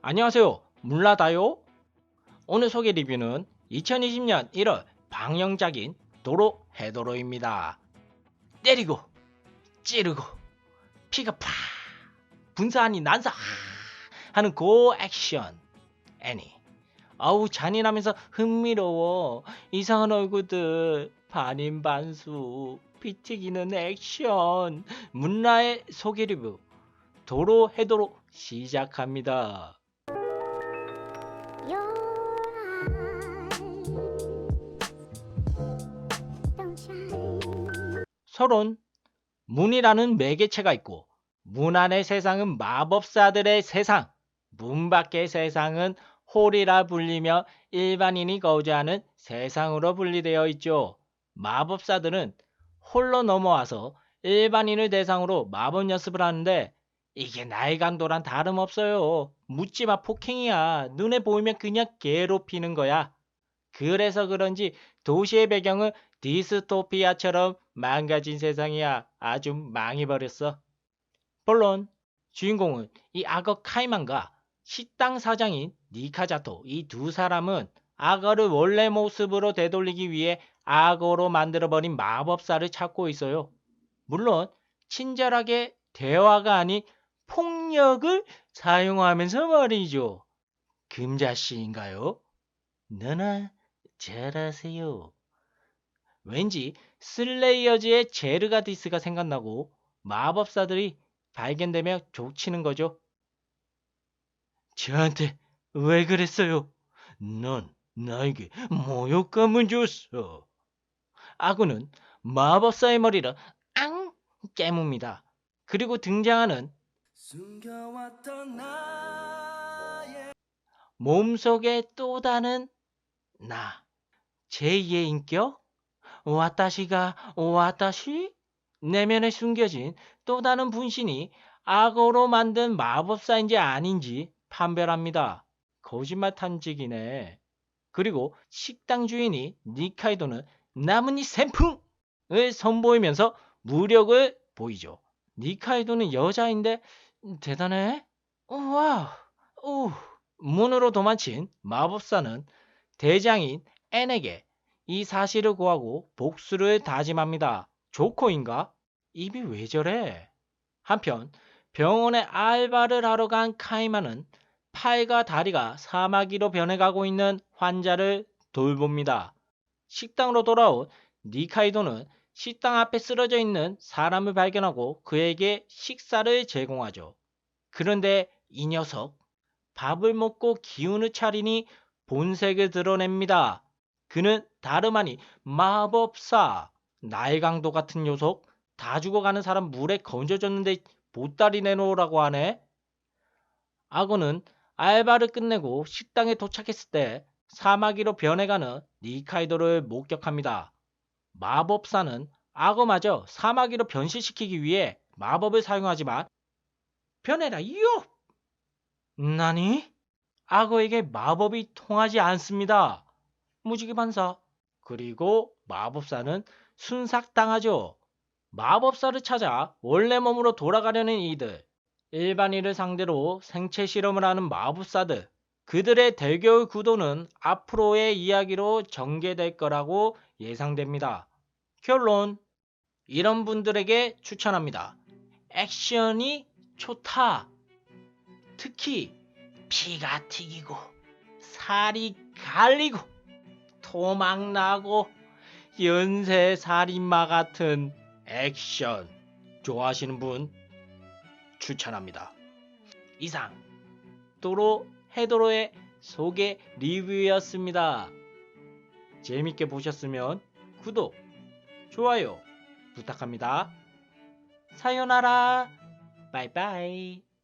안녕하세요. 물라다요. 오늘 소개 리뷰는 2020년 1월 방영작인 도로 해도로입니다. 때리고 찌르고 피가 팍 분사하니 난사 하는 고 액션 애니 아우 잔인하면서 흥미로워 이상한 얼굴들 반인반수 피 튀기는 액션 문라의 소개 리뷰 도로 해도로 시작합니다. 서론 문이라는 매개체가 있고 문 안의 세상은 마법사들의 세상, 문 밖의 세상은 홀이라 불리며 일반인이 거주하는 세상으로 분리되어 있죠. 마법사들은 홀로 넘어와서 일반인을 대상으로 마법 연습을 하는데 이게 나이강도란 다름없어요. 묻지마 폭행이야. 눈에 보이면 그냥 괴롭히는 거야. 그래서 그런지 도시의 배경은 디스토피아처럼 망가진 세상이야. 아주 망해버렸어. 물론 주인공은 이 악어 카이만과 식당 사장인 니카자토 이 두 사람은 악어를 원래 모습으로 되돌리기 위해 악어로 만들어버린 마법사를 찾고 있어요. 물론 친절하게 대화가 아닌 폭력을 사용하면서 말이죠. 금자씨인가요? 너나 잘하세요. 왠지 슬레이어즈의 제르가디스가 생각나고 마법사들이 발견되며 족치는 거죠. 저한테 왜 그랬어요? 넌 나에게 모욕감을 줬어. 아구는 마법사의 머리를 앙 깨뭅니다. 그리고 등장하는 몸속에 또 다른 나. 제2의 인격? 와타시가 와타시? 내면에 숨겨진 또 다른 분신이 악어로 만든 마법사인지 아닌지 판별합니다. 거짓말 탐지기네. 그리고 식당 주인이 니카이도는 나뭇잎 샘풍을 선보이면서 무력을 보이죠. 니카이도는 여자인데 대단해. 우와. 우. 문으로 도망친 마법사는 대장인 앤에게 이 사실을 고하고 복수를 다짐합니다. 조커인가? 입이 왜 저래? 한편 병원에 알바를 하러 간 카이마는 팔과 다리가 사마귀로 변해가고 있는 환자를 돌봅니다. 식당으로 돌아온 니카이도는 식당 앞에 쓰러져 있는 사람을 발견하고 그에게 식사를 제공하죠. 그런데 이 녀석 밥을 먹고 기운을 차리니 본색을 드러냅니다. 그는 다름 아닌 마법사, 나의 강도 같은 녀석, 다 죽어가는 사람 물에 건져줬는데 보따리 내놓으라고 하네. 악어는 알바를 끝내고 식당에 도착했을 때 사마귀로 변해가는 니카이도를 목격합니다. 마법사는 악어마저 사마귀로 변신시키기 위해 마법을 사용하지만 변해라 이요! 나니? 악어에게 마법이 통하지 않습니다. 무지개 반사. 그리고 마법사는 순삭당하죠. 마법사를 찾아 원래 몸으로 돌아가려는 이들. 일반인을 상대로 생체 실험을 하는 마법사들. 그들의 대결 구도는 앞으로의 이야기로 전개될 거라고 예상됩니다. 결론. 이런 분들에게 추천합니다. 액션이 좋다. 특히 피가 튀기고 살이 갈리고 토막 나고 연쇄 살인마 같은 액션 좋아하시는 분 추천합니다. 이상 도로 해도로의 소개 리뷰였습니다. 재밌게 보셨으면 구독, 좋아요 부탁합니다. 사요나라 바이바이